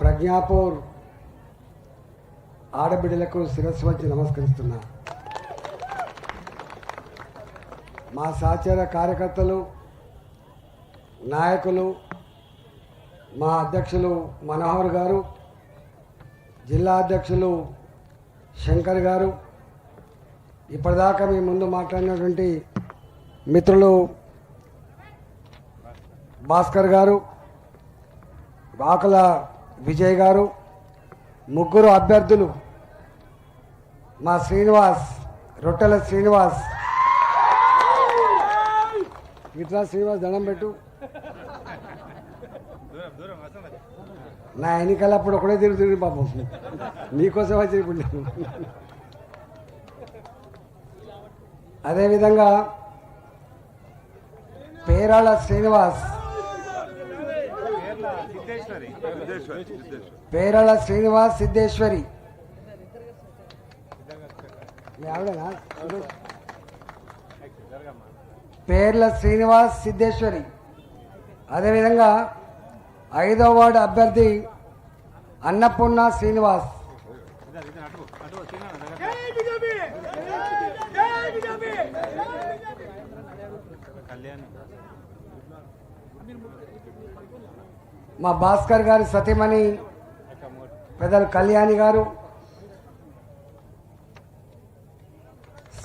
ప్రజ్ఞాపూర్ ఆడబిడ్డలకు శిరస్సు వచ్చి నమస్కరిస్తున్నా. మా సహచర కార్యకర్తలు నాయకులు మా అధ్యక్షులు మనోహర్ గారు జిల్లా అధ్యక్షులు శంకర్ గారు ఇప్పటిదాకా మీ ముందు మాట్లాడినటువంటి మిత్రులు భాస్కర్ గారు వాకుల విజయ్ గారు ముగ్గురు అభ్యర్థులు మా శ్రీనివాస్ రొట్టెల శ్రీనివాస్ ఇట్లా శ్రీనివాస్ దండం పెట్టు నా ఎన్నికలప్పుడు ఒకడే తిరుగుతుంది పాపం నీకోసం వచ్చి ఇప్పుడు నేను. అదేవిధంగా పేరాల శ్రీనివాస్ పేరళ శ్రీనివాస్ సిద్ధేశ్వరి. పేర్ల శ్రీనివాస్ సిద్ధేశ్వరి. అదేవిధంగా ఐదో వార్డు అభ్యర్థి అన్నపూర్ణ శ్రీనివాస్. మా భాస్కర్ గారు సతీమణి పెద్దలు కళ్యాణి గారు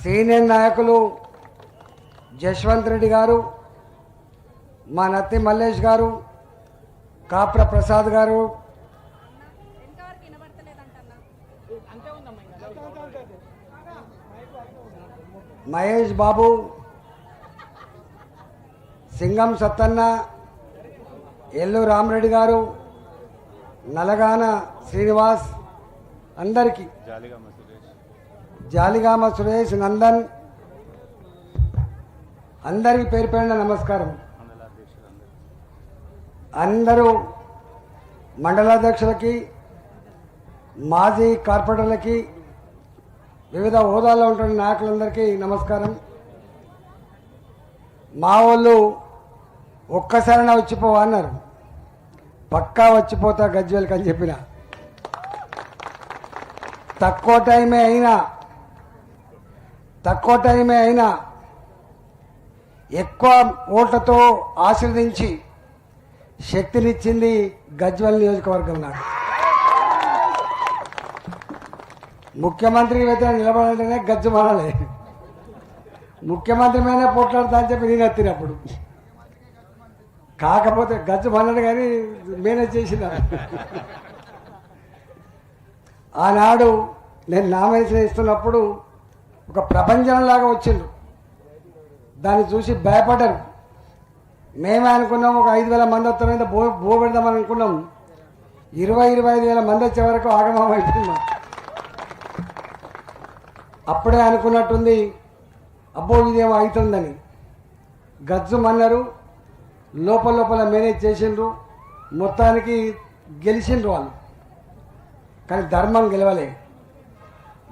సీనియర్ నాయకులు జశ్వంత్ రెడ్డి గారు మా నత్తి మల్లేష్ గారు కాప్ర ప్రసాద్ గారు. మహేష్ బాబు సింగం సత్తన్న ఎల్లు రామరెడ్డి గారు నలగాన శ్రీనివాస్ అందరికీ. జాలిగామ సురేష్. నందన్ అందరికి పేరు పేరున నమస్కారం. అందరూ మండలాధ్యక్షులకి మాజీ కార్పొరేటర్లకి వివిధ హోదాల్లో ఉంటున్న నాయకులందరికీ నమస్కారం. మా వాళ్ళు ఒక్కసారైనా వచ్చిపోవా అన్నారు. పక్కా వచ్చిపోతా గజ్వేల్కి అని చెప్పిన. తక్కువ టైమే అయినా తక్కువ టైమే అయినా ఎక్కువ ఓట్లతో ఆశీర్వదించి శక్తినిచ్చింది గజ్వల్ నియోజకవర్గం నాకు ముఖ్యమంత్రి వ్యతిరేకంగా నిలబడాలంటేనే గజ్జమానాలే ముఖ్యమంత్రి మీదనే పోట్లాడతా అని చెప్పి నేను ఎత్తినప్పుడు. కాకపోతే గజ్జు మన్నడు కానీ మేనేజ్ చేసిన. ఆనాడు నేను నామినేషన్ ఇస్తున్నప్పుడు ఒక ప్రపంచంలాగా వచ్చిండు. దాన్ని చూసి భయపడ్డారు మేమే అనుకున్నాం ఒక ఐదు వేల మంది వస్తారంటే బో బో పెడదామని అనుకున్నాం. ఇరవై ఇరవై ఐదు వేల మంది వచ్చే వరకు ఆగమం అయిపోయింది అప్పుడే అనుకున్నట్టుంది అబ్బో ఇదేమో అవుతుందని. గజ్జు మన్నరు లోపల లోపల మేనేజ్ చేసిండ్రు. మొత్తానికి గెలిచిండ్రు వాళ్ళు. కానీ ధర్మం గెలవలే.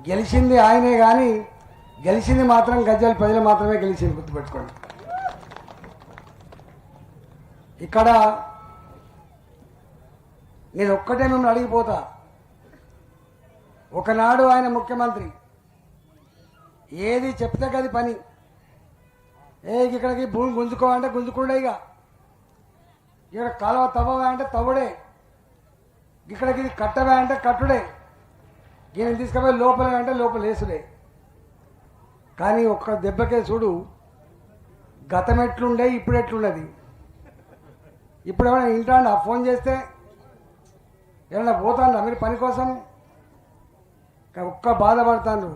గెలిచింది ఆయనే కానీ గెలిచింది మాత్రం గజ్జల ప్రజలు మాత్రమే గెలిచింది గుర్తుపెట్టుకోండి. ఇక్కడ నేను ఒక్కటే మిమ్మల్ని అడిగిపోతా. ఒకనాడు ఆయన ముఖ్యమంత్రి ఏది చెప్తే గది పని. ఏ ఇక్కడికి భూమి గుంజుకోవాలంటే గుంజుకుండే ఇక. ఇక్కడ కాలువ తవ్వవా అంటే తవ్వుడే. ఇక్కడికి కట్టవా అంటే కట్టుడే. ఈయన తీసుకుపోయి లోపల అంటే లోపల వేసుడే. కానీ ఒక్క దెబ్బకే చూడు గతం ఎట్లుండే ఇప్పుడు ఎట్లున్నది? ఇప్పుడు ఏమైనా ఇంటాండా ఫోన్ చేస్తే ఏమైనా పోతాండా? మీరు పని కోసం? ఒక్క బాధపడతాను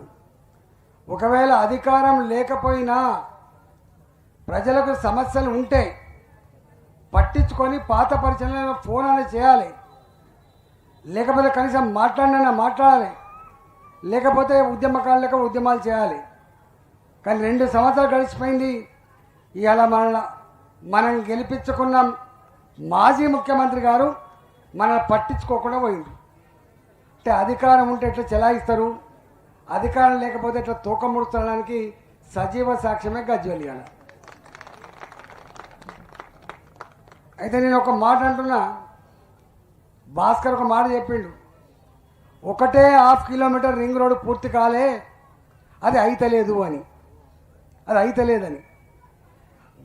ఒకవేళ అధికారం లేకపోయినా ప్రజలకు సమస్యలు ఉంటే పట్టించుకొని పాత పరిచయం ఫోన్ అనేది చేయాలి. లేకపోతే కనీసం మాట్లాడినా మాట్లాడాలి. లేకపోతే ఉద్యమకారులకు ఉద్యమాలు చేయాలి. కానీ రెండు సంవత్సరాలు గడిచిపోయింది. ఇవాళ మన మనం గెలిపించుకున్న మాజీ ముఖ్యమంత్రి గారు మనల్ని పట్టించుకోకుండా పోయింది అంటే అధికారం ఉంటే ఎట్లా చెలాయిస్తారు? అధికారం లేకపోతే ఎట్లా తూకం ముడుచడానికి సజీవ సాక్ష్యమే గజ్వెలియాలి అయితే నేను ఒక మాట అంటున్నా. భాస్కర్ ఒక మాట చెప్పిండు. ఒకటే హాఫ్ కిలోమీటర్ రింగ్ రోడ్ పూర్తి కాలే అది అయితలేదు అని. అది అయితలేదని.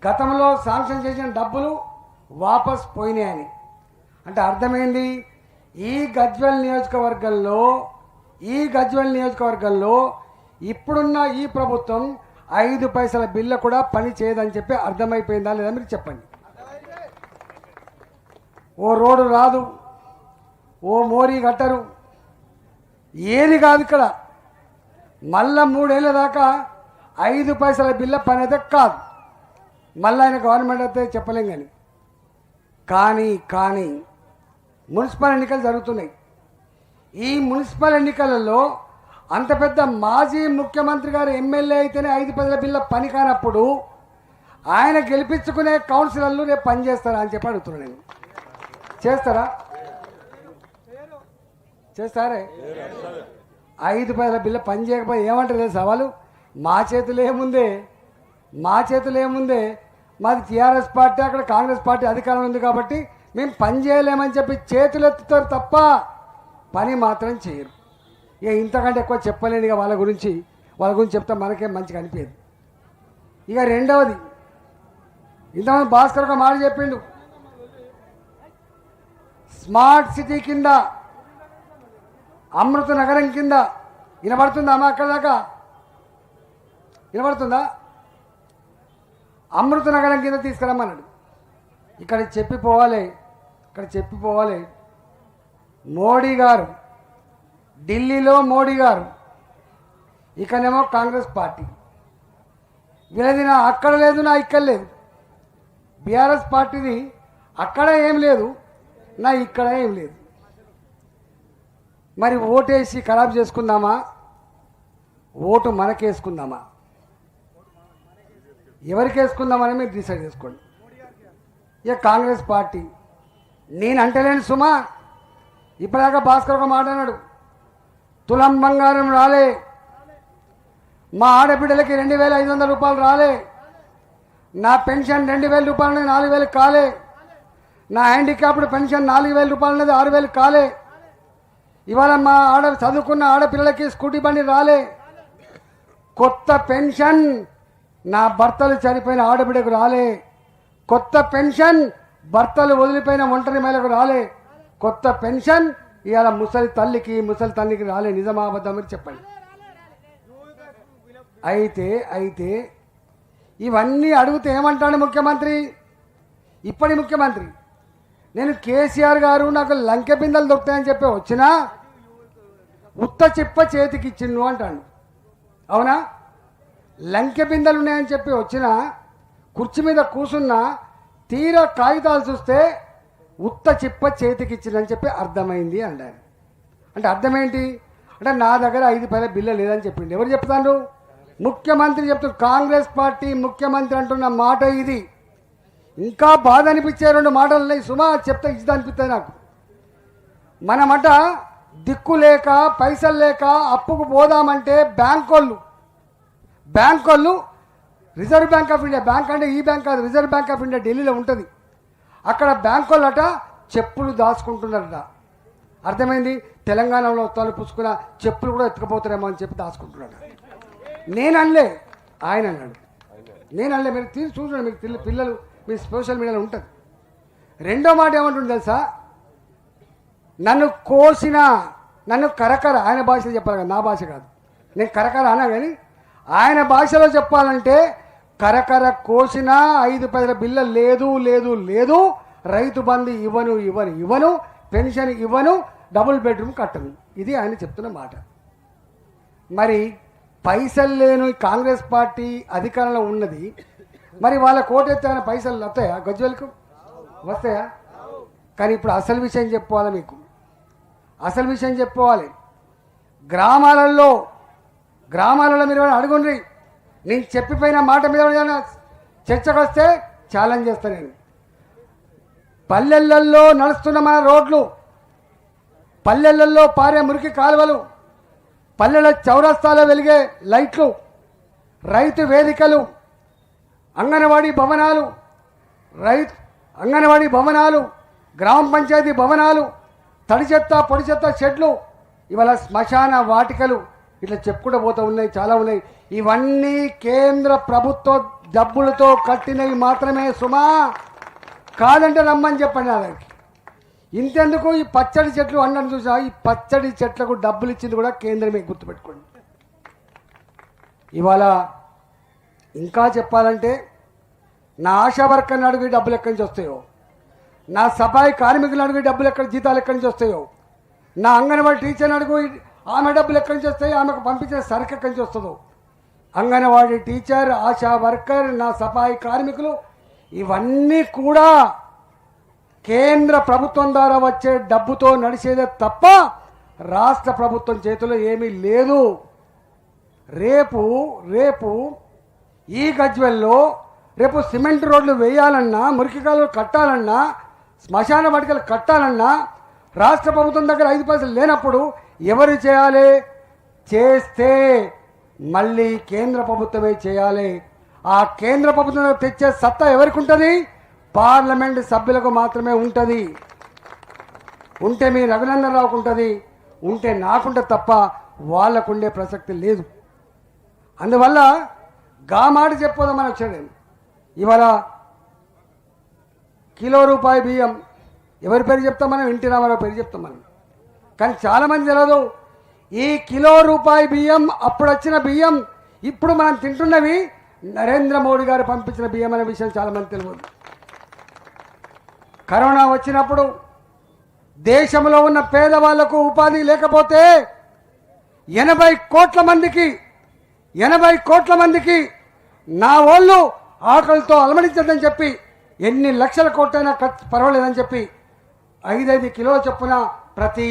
గతంలో శాంక్షన్ చేసిన డబ్బులు వాపస్ పోయినాయని. అంటే అర్థమైంది ఈ గజ్వెల్ నియోజకవర్గంలో ఈ గజ్వెల్ నియోజకవర్గంలో ఇప్పుడున్న ఈ ప్రభుత్వం ఐదు పైసల బిల్లు కూడా పని చేయదని చెప్పి అర్థమైపోయిందా లేదా మీరు చెప్పండి. ఓ రోడ్డు రాదు ఓ మోరీ కట్టరు. ఏది కాదు ఇక్కడ. మళ్ళా మూడేళ్ళ దాకా ఐదు పైసల బిల్ల పని అయితే కాదు. మళ్ళీ ఆయన గవర్నమెంట్ అయితే చెప్పలేం కానీ కానీ కానీ మున్సిపల్ ఎన్నికలు జరుగుతున్నాయి. ఈ మున్సిపల్ ఎన్నికలలో అంత పెద్ద మాజీ ముఖ్యమంత్రి గారు ఎమ్మెల్యే అయితేనే ఐదు పదల బిల్ల పని కానప్పుడు ఆయన గెలిపించుకునే కౌన్సిలర్లు రేపు పనిచేస్తారా అని చెప్పి అడుగుతున్నాను నేను. చేస్తారా? చేస్తారే? ఐదు పదుల బిల్ల పని చేయకపోయి ఏమంటారు సవాలు మా చేతిలో ఏముందే? మా చేతిలో ఏముందే? మాది టీఆర్ఎస్ పార్టీ అక్కడ కాంగ్రెస్ పార్టీ అధికారం ఉంది కాబట్టి మేము పని చేయలేమని చెప్పి చేతులు ఎత్తుతారు తప్ప పని మాత్రం చేయరు. ఇక ఇంతకంటే ఎక్కువ చెప్పలేను ఇక వాళ్ళ గురించి. వాళ్ళ గురించి చెప్తే మనకే మంచిగా అనిపించదు ఇక రెండవది ఇంతమంది భాస్కర్ ఒక మాట చెప్పిండు. స్మార్ట్ సిటీ కింద అమృత నగరం కింద వినబడుతుందా? అమ్మ అక్కడ దాకా? వినబడుతుందా? అమృత నగరం కింద తీసుకురమ్మన్నాడు. ఇక్కడ చెప్పిపోవాలి ఇక్కడ చెప్పిపోవాలి. మోడీ గారు ఢిల్లీలో మోడీ గారు ఇక్కడేమో కాంగ్రెస్ పార్టీ. వీళ్ళది నా అక్కడ లేదు నా ఇక్కడ లేదు. బీఆర్ఎస్ పార్టీది అక్కడ ఏం లేదు. నా ఇక్కడ ఏం లేదు. మరి ఓటేసి ఖరాబ్ చేసుకుందామా? ఓటు మనకేసుకుందామా? ఎవరికి వేసుకుందామని మీరు డిసైడ్ చేసుకోండి. ఇక కాంగ్రెస్ పార్టీ నేను అంటలేను సుమా. ఇప్పటిదాకా భాస్కర్ ఒక మాట అన్నాడు. తులం బంగారం రాలే. మా ఆడబిడ్డలకి రెండు వేల ఐదు వందల రూపాయలు రాలే. నా పెన్షన్ రెండు వేల రూపాయలు నాలుగు వేలు కాలే. నా హ్యాండిక్యాప్డ్ పెన్షన్ నాలుగు వేల రూపాయలు అనేది ఆరు వేలు కాలే. ఇవాళ మా ఆడ చదువుకున్న ఆడపిల్లలకి స్కూటీ బండి రాలే. కొత్త పెన్షన్ నా భర్తలు చనిపోయిన ఆడబిడ్డకు రాలే. కొత్త పెన్షన్ భర్తలు వదిలిపోయిన ఒంటరి మహిళకు రాలే. కొత్త పెన్షన్ ఇవాళ ముసలి తల్లికి ముసలి తల్లికి రాలే. నిజమాబద్ధం అని చెప్పండి. అయితే అయితే ఇవన్నీ అడిగితే ఏమంటాడు ముఖ్యమంత్రి? ఇప్పటి ముఖ్యమంత్రి నేను కేసీఆర్ గారు నాకు లంకె బిందెలు దొరుకుతాయని చెప్పి వచ్చినా ఉత్త చిప్ప చేతికి ఇచ్చిండు అంటాడు. అవునా? లంకె బిందెలు ఉన్నాయని చెప్పి వచ్చిన కుర్చీ మీద కూసున్న తీరా కాగితాలు చూస్తే ఉత్త చిప్ప చేతికి ఇచ్చిందని చెప్పి అర్థమైంది అన్నాడు అంటే అర్థమేంటి? అంటే నా దగ్గర ఐదు పైల బిల్లు లేదని చెప్పిండు. ఎవరు చెప్తాను ముఖ్యమంత్రి చెప్తారు. కాంగ్రెస్ పార్టీ ముఖ్యమంత్రి అంటున్న మాట ఇది. ఇంకా బాధ అనిపించే రెండు మాటలు ఉన్నాయి సుమా చెప్తే ఇచ్చి అనిపిస్తాయి నాకు. మనమట దిక్కు లేక పైసలు లేక అప్పుకు పోదామంటే బ్యాంక్ వాళ్ళు బ్యాంక్ వాళ్ళు Reserve Bank of India. Bank అంటే ఈ బ్యాంక్ కాదు రిజర్వ్ బ్యాంక్ ఆఫ్ ఇండియా ఢిల్లీలో ఉంటుంది. అక్కడ బ్యాంక్ వాళ్ళట చెప్పులు దాచుకుంటున్నారట. అర్థమైంది? తెలంగాణలో తలుపుసుకున్న పుచ్చుకున్న చెప్పులు కూడా ఎత్తుకుపోతారేమో అని చెప్పి దాచుకుంటున్నాడు నేను అనలే ఆయన అన్నాడు. నేను అనలే మీరు తీసి చూడండి మీకు పిల్లలు మీ సోషల్ మీడియాలో ఉంటుంది. రెండో మాట ఏమంటుంది తెలుసా? నన్ను కోసిన నన్ను కరకర ఆయన భాషలో చెప్పాలి కదా నా భాష కాదు. నేను కరకర అన్నా కానీ ఆయన భాషలో చెప్పాలంటే కరకర కోసిన ఐదు పదిల బిల్ల లేదు లేదు లేదు రైతు బంధు ఇవ్వను ఇవ్వను ఇవ్వను పెన్షన్ ఇవ్వను డబుల్ బెడ్రూమ్ కట్టను. ఇది ఆయన చెప్తున్న మాట. మరి పైసలు లేని కాంగ్రెస్ పార్టీ అధికారంలో ఉన్నది మరి వాళ్ళ కోటెత్తే ఆయన పైసలు వస్తాయా? గజ్వెల్కు? వస్తాయా? కానీ ఇప్పుడు అసలు విషయం చెప్పుకోవాలి మీకు? అసలు విషయం చెప్పుకోవాలి. గ్రామాలలో గ్రామాలలో మీరు ఏమైనా అడుగుండ్రి? నేను చెప్పిపోయిన మాట మీద చర్చకు వస్తే ఛాలెంజ్ చేస్తాను నేను. పల్లెలలో నడుస్తున్న మన రోడ్లు పల్లెలలో పారే మురికి కాలువలు పల్లెల చౌరస్తాలో వెలిగే లైట్లు రైతు వేదికలు అంగన్వాడీ భవనాలు రైతు అంగన్వాడీ భవనాలు గ్రామ పంచాయతీ భవనాలు తడి చెత్త పొడి చెత్త చెట్లు ఇవాళ శ్మశాన వాటికలు ఇట్లా చెప్పుకుంటూ పోతూ ఉన్నాయి చాలా ఉన్నాయి. ఇవన్నీ కేంద్ర ప్రభుత్వ డబ్బులతో కట్టినవి మాత్రమే సుమా. కాదంటే రమ్మని చెప్పండి వాళ్ళకి ఇంతెందుకు ఈ పచ్చడి చెట్లు అన్నట్టు చూసా ఈ పచ్చడి చెట్లకు డబ్బులు ఇచ్చింది కూడా కేంద్రమే గుర్తుపెట్టుకోండి. ఇవాళ ఇంకా చెప్పాలంటే నా ఆశా వర్కర్ని అడిగి డబ్బులు ఎక్కడి నుంచి వస్తాయో నా సఫాయి కార్మికులు అడిగి డబ్బులు ఎక్కడ జీతాలు ఎక్కడి నుంచి వస్తాయో నా అంగన్వాడీ టీచర్ని అడుగు ఆమె డబ్బులు ఎక్కడి నుంచి వస్తాయో ఆమెకు పంపించే సరుకు ఎక్కడి నుంచి వస్తుందో. అంగన్వాడీ టీచర్ ఆశా వర్కర్ నా సఫాయి కార్మికులు ఇవన్నీ కూడా కేంద్ర ప్రభుత్వం ద్వారా వచ్చే డబ్బుతో నడిచేదే తప్ప రాష్ట్ర ప్రభుత్వం చేతిలో ఏమీ లేదు. రేపు రేపు ఈ గజ్వెల్లో రేపు సిమెంట్ రోడ్లు వేయాలన్నా మురికి కాలువలు కట్టాలన్నా శ్మశాన వాటికలు కట్టాలన్నా రాష్ట్ర ప్రభుత్వం దగ్గర ఐదు పైసలు లేనప్పుడు ఎవరు చేయాలి? చేస్తే మళ్ళీ కేంద్ర ప్రభుత్వమే చేయాలి. ఆ కేంద్ర ప్రభుత్వం తెచ్చే సత్తా ఎవరికి ఉంటుంది పార్లమెంట్ సభ్యులకు మాత్రమే ఉంటుంది. ఉంటే మీ రఘునందన్ రావుకు ఉంటుంది ఉంటే నాకుంటే తప్ప వాళ్ళకుండే ప్రసక్తి లేదు. అందువల్ల గా మాట చెప్పోదామని వచ్చాడు ఇవాళ కిలో రూపాయి బియ్యం ఎవరి పేరు చెప్తాం మనం? ఇంటి రామారావు పేరు చెప్తాం మనం. కానీ చాలామంది తెలియదు ఈ కిలో రూపాయి బియ్యం అప్పుడు వచ్చిన బియ్యం ఇప్పుడు మనం తింటున్నవి నరేంద్ర మోడీ గారు పంపించిన బియ్యం అనే విషయం చాలామంది తెలియదు కరోనా వచ్చినప్పుడు దేశంలో ఉన్న పేదవాళ్ళకు ఉపాధి లేకపోతే ఎనభై కోట్ల మందికి ఎనభై కోట్ల మందికి నా వాళ్ళు ఆకలితో అలమడించదని చెప్పి ఎన్ని లక్షల కోట్లైనా ఖర్చు పర్వాలేదని చెప్పి ఐదైదు కిలోల చొప్పున ప్రతి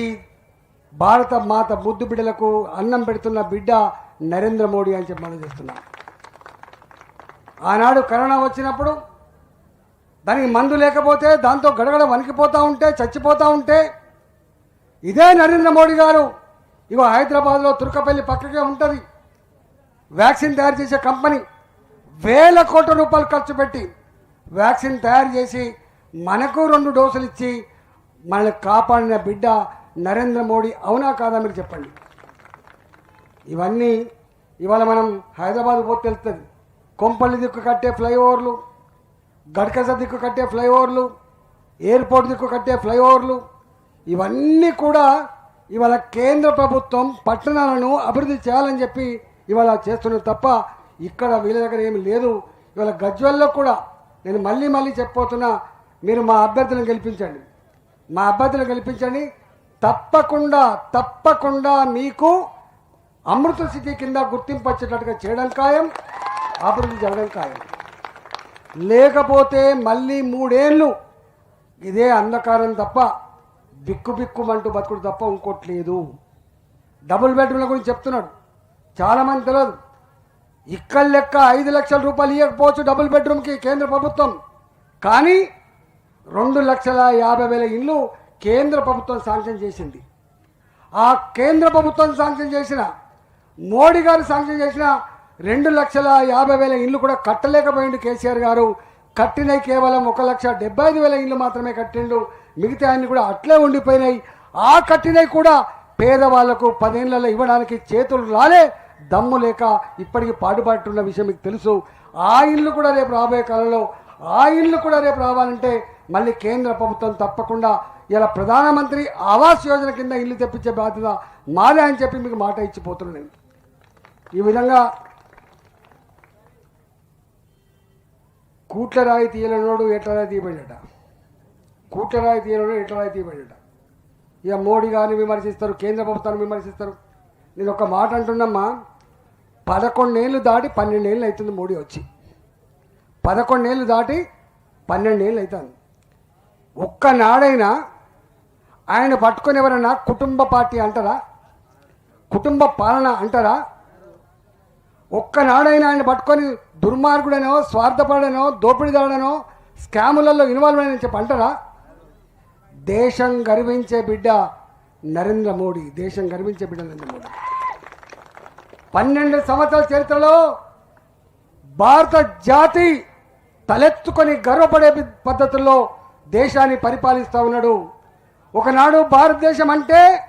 భారత మాత ముద్దు బిడ్డలకు అన్నం పెడుతున్న బిడ్డ నరేంద్ర మోడీ అని చెప్పి మనం చేస్తున్నాం. ఆనాడు కరోనా వచ్చినప్పుడు దానికి మందు లేకపోతే దాంతో గడగడ వణికిపోతూ ఉంటే చచ్చిపోతూ ఉంటే ఇదే నరేంద్ర మోడీ గారు ఇగో హైదరాబాద్లో తుర్కపల్లి పక్కకే ఉంటుంది. వ్యాక్సిన్ తయారు చేసే కంపెనీ వేల కోట్ల రూపాయలు ఖర్చు పెట్టి వ్యాక్సిన్ తయారు చేసి మనకు రెండు డోసులు ఇచ్చి మనల్ని కాపాడిన బిడ్డ నరేంద్ర మోడీ అవునా కాదా మీరు చెప్పండి. ఇవన్నీ ఇవాళ మనం హైదరాబాద్ పోతే తెలుస్తుంది. కొంపల్లి దిక్కు కట్టే ఫ్లైఓవర్లు గడ్కస దిక్కు కట్టే ఫ్లైఓవర్లు ఎయిర్పోర్ట్ దిక్కు కట్టే ఫ్లైఓవర్లు ఇవన్నీ కూడా ఇవాళ కేంద్ర ప్రభుత్వం పట్టణాలను అభివృద్ధి చేయాలని చెప్పి ఇవాళ చేస్తున్నారు తప్ప ఇక్కడ వీళ్ళ దగ్గర ఏమి లేదు. ఇవాళ గజ్వల్లో కూడా నేను మళ్ళీ మళ్ళీ చెప్పబోతున్నా మీరు మా అభ్యర్థులను గెలిపించండి. మా అభ్యర్థులను గెలిపించండి. తప్పకుండా తప్పకుండా మీకు అమృత స్థితి కింద గుర్తింపు వచ్చేటట్టుగా చేయడం ఖాయం అభివృద్ధి జరగడం ఖాయం. లేకపోతే మళ్ళీ మూడేళ్ళు ఇదే అంధకారం తప్ప బిక్కు బిక్కుమంటూ బతుకుడు తప్ప ఇంకోటి లేదు. డబుల్ బెడ్రూమ్ల గురించి చెప్తున్నాడు. చాలామంది తెలియదు. ఇక్కడ లెక్క ఐదు లక్షల రూపాయలు ఇవ్వకపోవచ్చు డబుల్ బెడ్రూమ్కి కేంద్ర ప్రభుత్వం. కానీ రెండు లక్షల యాభై వేల ఇల్లు కేంద్ర ప్రభుత్వం శాంక్షన్ చేసింది. ఆ కేంద్ర ప్రభుత్వం శాంక్షన్ చేసిన మోడీ గారు శాంక్షన్ చేసిన రెండు లక్షల యాభై వేల ఇల్లు కూడా కట్టలేకపోయిండు కేసీఆర్ గారు. కట్టినవి కేవలం ఒక లక్ష డెబ్బై ఐదు వేల ఇల్లు మాత్రమే కట్టిండు. మిగతా అన్ని కూడా అట్లే ఉండిపోయినాయి. ఆ కట్టినవి కూడా పేదవాళ్ళకు పదేళ్ళలో ఇవ్వడానికి చేతులు రాలే. దమ్ము లేక ఇప్పటికీ పాటుపడుతున్న విషయం మీకు తెలుసు. ఆ ఇల్లు కూడా రేపు రాబోయే కాలంలో ఆ ఇల్లు కూడా రేపు రావాలంటే మళ్ళీ కేంద్ర ప్రభుత్వం తప్పకుండా ఇలా ప్రధానమంత్రి ఆవాస్ యోజన కింద ఇల్లు తెప్పించే బాధ్యత మాదే అని చెప్పి మీకు మాట ఇచ్చిపోతున్నాను నేను. ఈ విధంగా కూట్ల రాయి తీయలేనోడు ఎట్లా రాయి తీయబడ్డట కూట్ల రాయి తీయనోడు ఎట్లా రాయి తీయబడ్డట ఇక మోడీ గారిని విమర్శిస్తారు కేంద్ర ప్రభుత్వాన్ని విమర్శిస్తారు. నేను ఒక మాట అంటున్నమ్మా పదకొండేళ్ళు దాటి పన్నెండేళ్ళు అవుతుంది మోడీ వచ్చి. పదకొండేళ్ళు దాటి పన్నెండేళ్ళు అవుతుంది ఒక్కనాడైనా ఆయన పట్టుకొని ఎవరన్నా కుటుంబ పార్టీ అంటారా? కుటుంబ పాలన అంటారా? ఒక్కనాడైనా ఆయన పట్టుకొని దుర్మార్గుడనో స్వార్థపడనో దోపిడీదాడనో స్కాములలో ఇన్వాల్వ్ అయిన చెప్పి అంటారా? దేశం గర్వించే బిడ్డ నరేంద్ర మోడీ దేశం గర్వించే బిడ్డ నరేంద్ర మోడీ. పన్నెండు సంవత్సరాల చరిత్రలో భారత జాతి తలెత్తుకొని గర్వపడే పద్ధతుల్లో దేశాన్ని పరిపాలిస్తూ ఉన్నాడు. ఒకనాడు భారతదేశం అంటే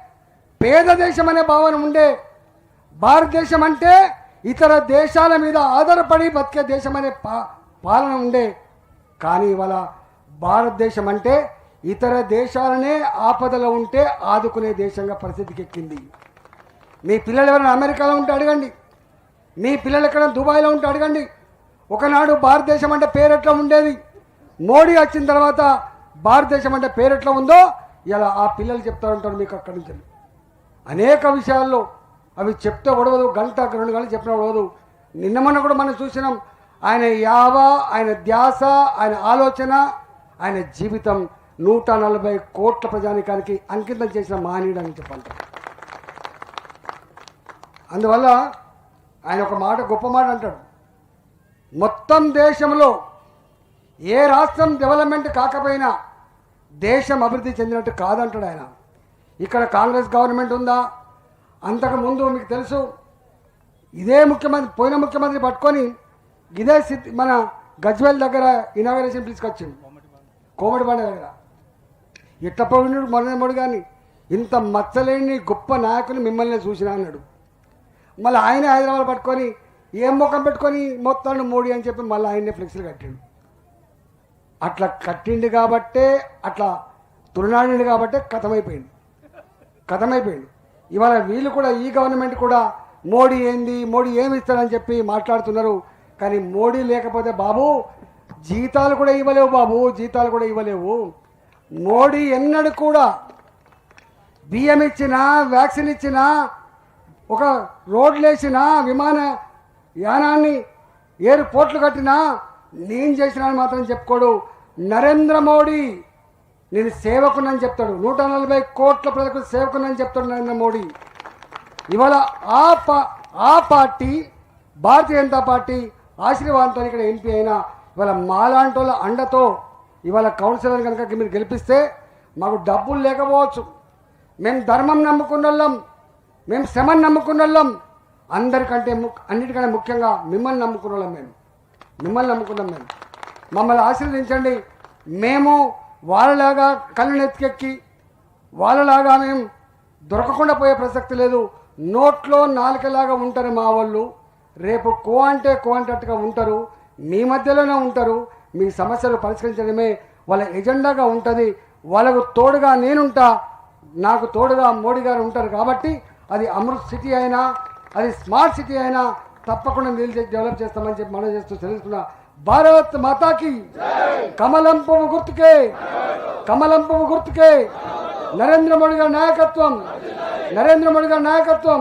పేద దేశం అనే భావన ఉండే. భారతదేశం అంటే ఇతర దేశాల మీద ఆధారపడి బతికే దేశం అనే పా- పాలన ఉండే. కానీ ఇవాళ భారతదేశం అంటే ఇతర దేశాలనే ఆపదలో ఉంటే ఆదుకునే దేశంగా పరిస్థితికి ఎక్కింది మీ పిల్లలు ఎవరైనా అమెరికాలో ఉంటే అడగండి. మీ పిల్లలు ఎక్కడ దుబాయ్లో ఉంటే అడగండి. ఒకనాడు భారతదేశం అంటే పేరు ఎట్లా ఉండేది? మోడీ వచ్చిన తర్వాత భారతదేశం అంటే పేరు ఎట్లా ఉందో ఇలా ఆ పిల్లలు చెప్తారంటారు మీకు అక్కడి నుంచి. అనేక విషయాల్లో అవి చెప్తే ఒడవదు గంట రెండు గంటలు చెప్పిన ఒడవదు. నిన్న మొన్న కూడా మనం చూసినాం ఆయన యావ ఆయన ధ్యాస ఆయన ఆలోచన ఆయన జీవితం నూట నలభై కోట్ల ప్రజానికానికి అంకితం చేసిన మహనీయుడు అని చెప్పాలి అందువల్ల ఆయన ఒక మాట గొప్ప మాట అంటాడు. మొత్తం దేశంలో ఏ రాష్ట్రం డెవలప్మెంట్ కాకపోయినా దేశం అభివృద్ధి చెందినట్టు కాదంటాడు ఆయన. ఇక్కడ కాంగ్రెస్ గవర్నమెంట్ ఉందా? అంతకు ముందు మీకు తెలుసు ఇదే ముఖ్యమంత్రి పోయిన ముఖ్యమంత్రి పట్టుకొని ఇదే స్థితి మన గజ్వేల్ దగ్గర ఇనాగరేషన్ తీసుకొచ్చింది కోమటి బండ దగ్గర. ఇట్ట పోయినాడు మొన్న కానీ ఇంత మచ్చలేని గొప్ప నాయకుని మిమ్మల్ని చూసినా అన్నాడు. మళ్ళీ ఆయన హైదరాబాద్ పట్టుకొని ఏం ముఖం పెట్టుకొని మొత్తాన్ని మోడీ అని చెప్పి మళ్ళీ ఆయన్నే ఫ్లెక్స్లు కట్టాడు. అట్లా కట్టిండు కాబట్టే అట్లా తులనాడిండు కాబట్టే కథమైపోయింది. కథమైపోయింది. ఇవాళ వీళ్ళు కూడా ఈ గవర్నమెంట్ కూడా మోడీ ఏంది మోడీ ఏమి ఇస్తాడని చెప్పి మాట్లాడుతున్నారు. కానీ మోడీ లేకపోతే బాబు జీతాలు కూడా ఇవ్వలేవు బాబు జీతాలు కూడా ఇవ్వలేవు. మోడీ ఎన్నడూ కూడా బియ్యం ఇచ్చినా వ్యాక్సిన్ ఇచ్చినా ఒక రోడ్లు విమాన యానాన్ని ఎయిర్పోర్ట్లు కట్టినా నేను చేసినా అని మాత్రం చెప్పుకోడు. నరేంద్ర మోడీ నేను సేవకునని చెప్తాడు. నూట నలభై కోట్ల ప్రజలకు సేవకునని చెప్తాడు నరేంద్ర మోడీ. ఇవాళ ఆ పా ఆ పార్టీ భారతీయ జనతా పార్టీ ఆశీర్వాదంతో ఇక్కడ ఎంపీ అయినా ఇవాళ మాలాంటి వాళ్ళ అండతో ఇవాళ కౌన్సిలర్ కనుక మీరు గెలిపిస్తే మాకు డబ్బులు లేకపోవచ్చు. మేము ధర్మం నమ్ముకున్న వాళ్ళం మేము శ్రమను నమ్ముకున్న వాళ్ళం. అందరికంటే ము అన్నిటికంటే ముఖ్యంగా మిమ్మల్ని నమ్ముకున్న వాళ్ళం మేము. మిమ్మల్ని నమ్ముకున్నాం మేము. మమ్మల్ని ఆశీర్వదించండి. మేము వాళ్ళలాగా కళ్ళు నెత్తికెక్కి వాళ్ళలాగా మేము దొరకకుండా పోయే ప్రసక్తి లేదు. నోట్లో నాలుకలాగా ఉంటారు మా వాళ్ళు. రేపు కో అంటే కో అంటట్టుగా ఉంటారు. మీ మధ్యలోనే ఉంటారు. మీ సమస్యలు పరిష్కరించడమే వాళ్ళ ఎజెండాగా ఉంటుంది. వాళ్ళకు తోడుగా నేనుంటా. నాకు తోడుగా మోడీ గారు ఉంటారు కాబట్టి అది అమృత్ సిటీ అయినా అది స్మార్ట్ సిటీ అయినా తప్పకుండా నిలిచి డెవలప్ చేస్తామని చెప్పి మనం చేస్తూ తెలుసుకున్న భారత్ మాతాకి. కమలం పువ్వు గుర్తుకే. కమలం పువ్వు గుర్తుకే. నరేంద్ర మోడీ గారి నాయకత్వం. నరేంద్ర మోడీ గారి నాయకత్వం.